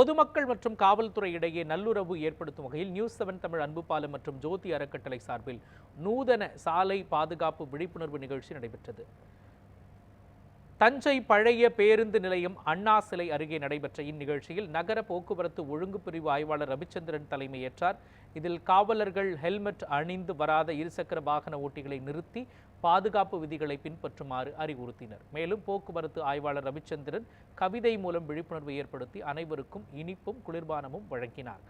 பொதுமக்கள் மற்றும் காவல்துறை இடையே நல்லுறவு ஏற்படுத்தும் வகையில் நியூஸ் செவன் தமிழ் அன்புபாலம் மற்றும் ஜோதி அறக்கட்டளை சார்பில் நூதன சாலை பாதுகாப்பு விழிப்புணர்வு நிகழ்ச்சி நடைபெற்றது. தஞ்சை பழைய பேருந்து நிலையம் அண்ணா சிலை அருகே நடைபெற்ற இந்நிகழ்ச்சியில் நகர போக்குவரத்து ஒழுங்கு பிரிவு ஆய்வாளர் ரவிச்சந்திரன் தலைமையேற்றார். இதில் காவலர்கள் ஹெல்மெட் அணிந்து வராத இருசக்கர வாகன ஓட்டிகளை நிறுத்தி பாதுகாப்பு விதிகளை பின்பற்றுமாறு அறிவுறுத்தினர். மேலும் போக்குவரத்து ஆய்வாளர் ரவிச்சந்திரன் கவிதை மூலம் விழிப்புணர்வு ஏற்படுத்தி அனைவருக்கும் இனிப்பும் குளிர்பானமும் வழங்கினார்.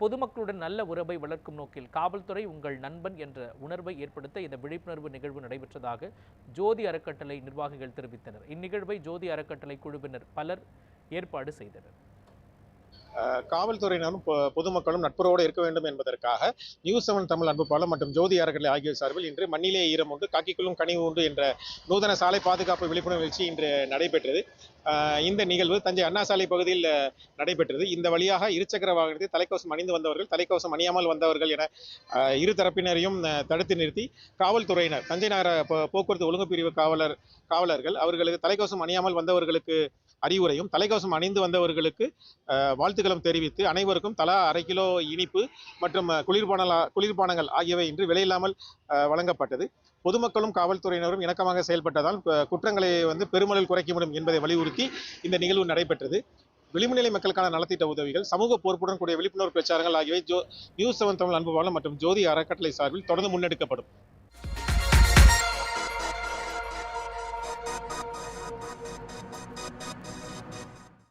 பொதுமக்களுடன் நல்ல உறவை வளர்க்கும் நோக்கில் காவல்துறை உங்கள் நண்பன் என்ற உணர்வை ஏற்படுத்த இந்த விழிப்புணர்வு நிகழ்வு நடைபெற்றதாக ஜோதி அறக்கட்டளை நிர்வாகிகள் தெரிவித்தனர். இந்நிகழ்வை ஜோதி அறக்கட்டளை குழுவினர் பலர் ஏற்பாடு செய்தனர். காவல்துறையினரும் பொதுமக்களும் நட்புறவோடு இருக்க வேண்டும் என்பதற்காக நியூஸ் செவன் தமிழ் அன்பு பாலம் மற்றும் ஜோதி அறக்கட்டளை ஆகியோர் சார்பில் இன்று மண்ணிலே ஈரம் உண்டு காக்கிக்குள்ளும் கனிவு உண்டு என்ற நூதன சாலை பாதுகாப்பு விழிப்புணர்வு நிகழ்ச்சி இன்று நடைபெற்றது. இந்த நிகழ்வு தஞ்சை அண்ணா சாலை பகுதியில் நடைபெற்றது. இந்த வழியாக இருசக்கர வாகனத்தில் தலைக்கவசம் அணிந்து வந்தவர்கள் தலைக்கவசம் அணியாமல் வந்தவர்கள் என இரு தரப்பினரையும் தடுத்து நிறுத்தி காவல்துறையினர் தஞ்சை நகர போக்குவரத்து ஒழுங்கு பிரிவு காவலர் காவலர்கள் அவர்களுக்கு தலைக்கவசம் அணியாமல் வந்தவர்களுக்கு அறிவுரையும் தலைக்கவசம் அணிந்து வந்தவர்களுக்கு வாழ்த்துக்களும் தெரிவித்து அனைவருக்கும் தலா அரை கிலோ இனிப்பு மற்றும் அஹ், குளிர்பானங்கள் ஆகியவை இன்று விலையில்லாமல் வழங்கப்பட்டது. பொதுமக்களும் காவல்துறையினரும் இணக்கமாக செயல்பட்டதால் குற்றங்களை வந்து பெருமளவில் குறைக்க முடியும் என்பதை வலியுறுத்தி இந்த நிகழ்வு நடைபெற்றது. விளிம்புநிலை மக்களுக்கான நலத்திட்ட உதவிகள் சமூக பொறுப்புடன் கூடிய விழிப்புணர்வு பிரச்சாரங்கள் ஆகியவை ஜோ நியூஸ் செவன் தமிழ் அன்புபாலம் மற்றும் ஜோதி அறக்கட்டளை சார்பில் தொடர்ந்து முன்னெடுக்கப்படும்.